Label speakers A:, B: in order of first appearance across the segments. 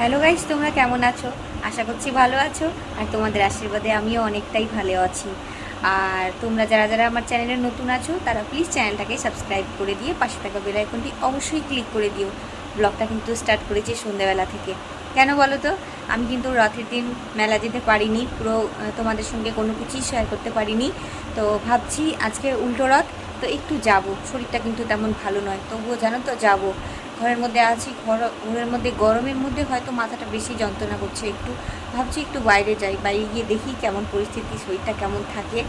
A: Hello guys তোমরা কেমন আছো? আশা করছি ভালো আছো আর তোমাদের আশীর্বাদে আমিও অনেকটাই ভালো আছি। আর তোমরা যারা যারা আমার চ্যানেলে নতুন আছো, তারা প্লিজ চ্যানেলটাকে সাবস্ক্রাইব করে দিয়ে পাশে থাকা বেল আইকনটি অবশ্যই ক্লিক করে দিও। ব্লগটা কিন্তু স্টার্ট করেছি সন্ধ্যাবেলা থেকে। কেন বলো তো? আমি কিন্তু রথের দিন মেলা যেতে পারিনি, পুরো তোমাদের সঙ্গে কোনো কিছুই শেয়ার করতে পারিনি। তো ভাবছি আজকে উল্টো রথ, তো একটু যাব। শরীরটা কিন্তু তেমন ভালো নয়, তবুও জানো তো যাব। ঘরের মধ্যে আছি, ঘর, ঘরের মধ্যে, গরমের মধ্যে হয়তো মাথাটা বেশি যন্ত্রণা করছে একটু। ভাবছি একটু বাইরে যাই, বাইরে গিয়ে দেখি কেমন পরিস্থিতি, শরীরটা কেমন থাকে।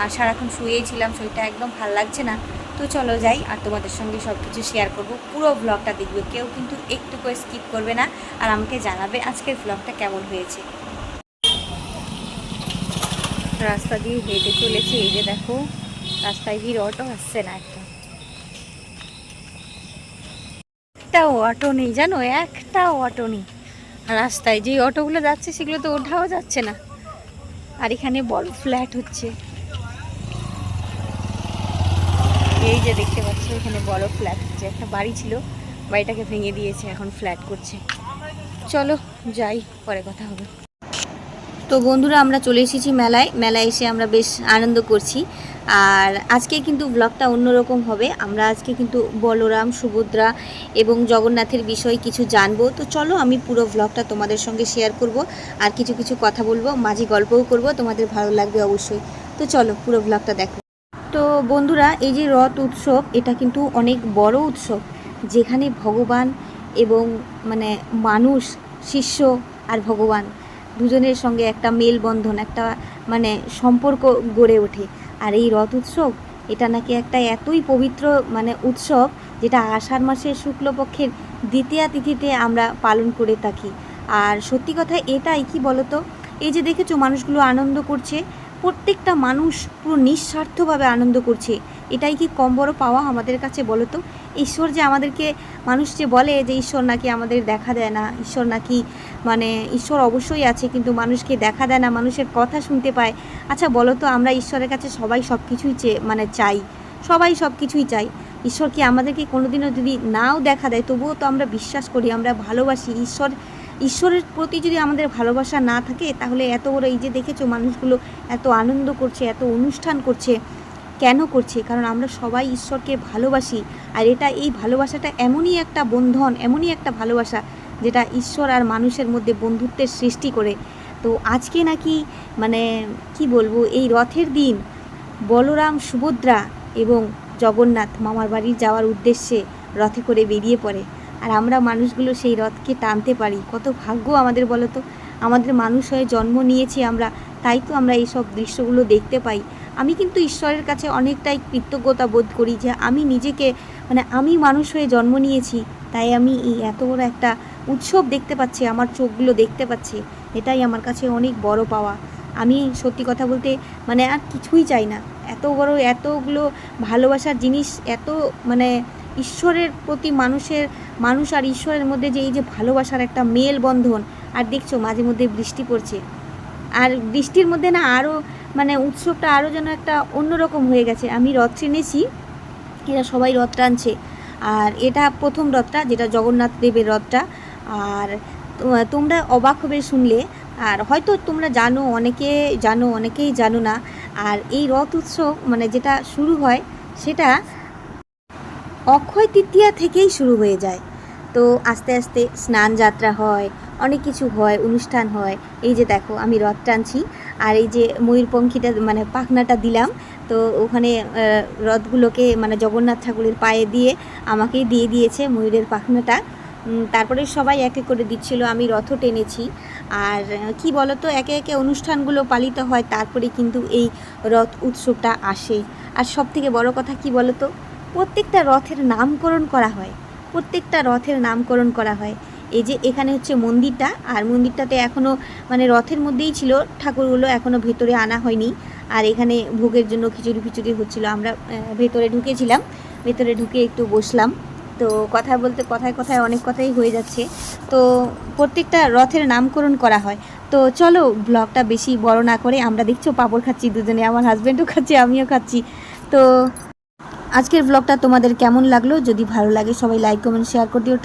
A: আর সারাক্ষণ শুয়েই ছিলাম, শরীরটা একদম ভালো লাগছে না। তো চলো যাই, আর তোমাদের সঙ্গে সব কিছু শেয়ার করব। পুরো ব্লগটা দেখবে, কেউ কিন্তু একটু করে স্কিপ করবে না। আর আমাকে জানাবে আজকের ব্লগটা কেমন হয়েছে। রাস্তা দিয়ে হেঁটে চলেছি, এই যে দেখো, রাস্তায় ভিড় অটো আসছে না একটা। একটাও অটো নেই, জানো? একটাও অটো নেই। রাস্তায় যেই অটোগুলো যাচ্ছে, সেগুলো তো ওঠাও যাচ্ছে না। আর এখানে বড় ফ্ল্যাট হচ্ছে। এই যে দেখতে পাচ্ছ, এখানে বড় ফ্ল্যাট হচ্ছে। একটা বাড়ি ছিল, বাড়িটাকে ভেঙে দিয়েছে, এখন ফ্ল্যাট করছে। চলো, যাই, পরে কথা হবে। তো বন্ধুরা, আমরা চলে এসেছি মেলায়। মেলায় এসে আমরা বেশ আনন্দ করছি। আর আজকে কিন্তু ব্লগটা অন্যরকম হবে। আমরা আজকে কিন্তু বলরাম, সুভদ্রা এবং জগন্নাথের বিষয়ে কিছু জানব। তো চলো, আমি পুরো ব্লগটা তোমাদের সঙ্গে শেয়ার করব। আর কিছু কিছু কথা বলব, মাঝে গল্পও করব। তোমাদের ভালো লাগবে অবশ্যই। তো চলো, পুরো ব্লগটা দেখো। তো বন্ধুরা, এই যে রথ উৎসব, এটা কিন্তু অনেক বড় উৎসব। যেখানে ভগবান এবং মানে মানুষ, শিষ্য আর ভগবান দুজনের সঙ্গে একটা মেলবন্ধন, একটা মানে সম্পর্ক গড়ে ওঠে। আর এই রথ উৎসব, এটা নাকি একটা এতই পবিত্র মানে উৎসব যেটা আষাঢ় মাসের শুক্লপক্ষের দ্বিতীয়া তিথিতে আমরা পালন করে থাকি। আর সত্যি কথা এটাই, কি বলতো? এই যে দেখেছ, মানুষগুলো আনন্দ করছে প্রত্যেকটা মানুষ পুরো নিঃস্বার্থভাবে আনন্দ করছে। এটাই কি কম বড় পাওয়া আমাদের কাছে বলো তো? ঈশ্বর যে আমাদেরকে, মানুষ যে বলে যে ঈশ্বর নাকি আমাদের দেখা দেয় না, ঈশ্বর নাকি মানে ঈশ্বর অবশ্যই আছে কিন্তু মানুষকে দেখা দেয় না, মানুষের কথা শুনতে পায়। আচ্ছা বলো তো, আমরা ঈশ্বরের কাছে সবাই সব কিছুই চেয়ে মানে চাই। সবাই সব কিছুই চাই। ঈশ্বর কি আমাদেরকে কোনোদিনও যদি নাও দেখা দেয়, তবুও তো আমরা বিশ্বাস করি, আমরা ভালোবাসি। ঈশ্বর ঈশ্বরের প্রতি যদি আমাদের ভালোবাসা না থাকে, তাহলে এত বড় এই যে দেখেছ মানুষগুলো এত আনন্দ করছে, এত অনুষ্ঠান করছে, কেন করছে? কারণ আমরা সবাই ঈশ্বরকে ভালোবাসি। আর এটা এই ভালোবাসাটা এমনই একটা বন্ধন, এমনই একটা ভালোবাসা যেটা ঈশ্বর আর মানুষের মধ্যে বন্ধুত্বের সৃষ্টি করে। তো আজকে নাকি মানে কি বলব, এই রথের দিন বলরাম সুভদ্রা এবং জগন্নাথ মামার বাড়ি যাওয়ার উদ্দেশ্যে রথে করে বেরিয়ে পড়ে। আর আমরা মানুষগুলো সেই রথকে টানতে পারি। কত ভাগ্য আমাদের বলো তো আমাদের মানুষ হয়ে জন্ম নিয়েছি আমরা, তাই তো আমরা এইসব দৃশ্যগুলো দেখতে পাই। আমি কিন্তু ঈশ্বরের কাছে অনেকটাই কৃতজ্ঞতা বোধ করি যে আমি নিজেকে মানে আমি মানুষ হয়ে জন্ম নিয়েছি, তাই আমি এই এত বড় একটা উৎসব দেখতে পাচ্ছি, আমার চোখগুলো দেখতে পাচ্ছি। এটাই আমার কাছে অনেক বড় পাওয়া। আমি সত্যি কথা বলতে মানে আর কিছুই চাই না। এত বড়, এতগুলো ভালোবাসার জিনিস, এত মানে ঈশ্বরের প্রতি মানুষের, মানুষ আর ঈশ্বরের মধ্যে যে এই যে ভালোবাসার একটা মেল বন্ধন আর দেখছ মাঝে মধ্যে বৃষ্টি পড়ছে। আর বৃষ্টির মধ্যে না আরও মানে উৎসবটা আরও যেন একটা অন্যরকম হয়ে গেছে। আমি রথ টেনেছি, এরা সবাই রথ টানছে। আর এটা প্রথম রথটা, যেটা জগন্নাথ দেবের রথটা। আর তোমরা অবাক হবে শুনলে আর হয়তো তোমরা জানো, অনেকে জানো, অনেকেই জানো না। আর এই রথ উৎসব মানে যেটা শুরু হয়, সেটা অক্ষয় তৃতীয়া থেকেই শুরু হয়ে যায়। তো আস্তে আস্তে স্নান যাত্রা হয়, অনেক কিছু হয়, অনুষ্ঠান হয়। এই যে দেখো, আমি রথ টানছি। আর এই যে ময়ূরপঙ্খীটা মানে পাখনাটা দিলাম, তো ওখানে রথগুলোকে মানে জগন্নাথ ঠাকুরের পায়ে দিয়ে আমাকেই দিয়ে দিয়েছে ময়ূরের পাখনাটা। তারপরে সবাই এক করে দিচ্ছিল, আমি রথও টেনেছি। আর কি বলতো, একে একে অনুষ্ঠানগুলো পালিত হয়, তারপরে কিন্তু এই রথ উৎসবটা আসে। আর সব থেকে বড় কথা কি বলতো, প্রত্যেকটা রথের নামকরণ করা হয়। প্রত্যেকটা রথের নামকরণ করা হয়। এই যে এখানে হচ্ছে মন্দিরটা, আর মন্দিরটাতে এখনও মানে রথের মধ্যেই ছিল, ঠাকুরগুলো এখনও ভেতরে আনা হয়নি। আর এখানে ভোগের জন্য খিচুড়ি ফিচুড়ি হচ্ছিল, আমরা ভেতরে ঢুকেছিলাম। ভেতরে ঢুকে একটু বসলাম। তো কথা বলতে কথায় কথায় অনেক কথাই হয়ে যাচ্ছে। তো প্রত্যেকটা রথের নামকরণ করা হয়। তো চলো ব্লগটা বেশি বড় না করে আমরা দেখছ পাপড় খাচ্ছি দুজনে, আমার হাজব্যান্ডও খাচ্ছি, আমিও খাচ্ছি। তো আজকের ব্লগটা তোমাদের কেমন লাগল? যদি ভালো লাগে সবাই লাইক কমেন্ট শেয়ার করে দিও।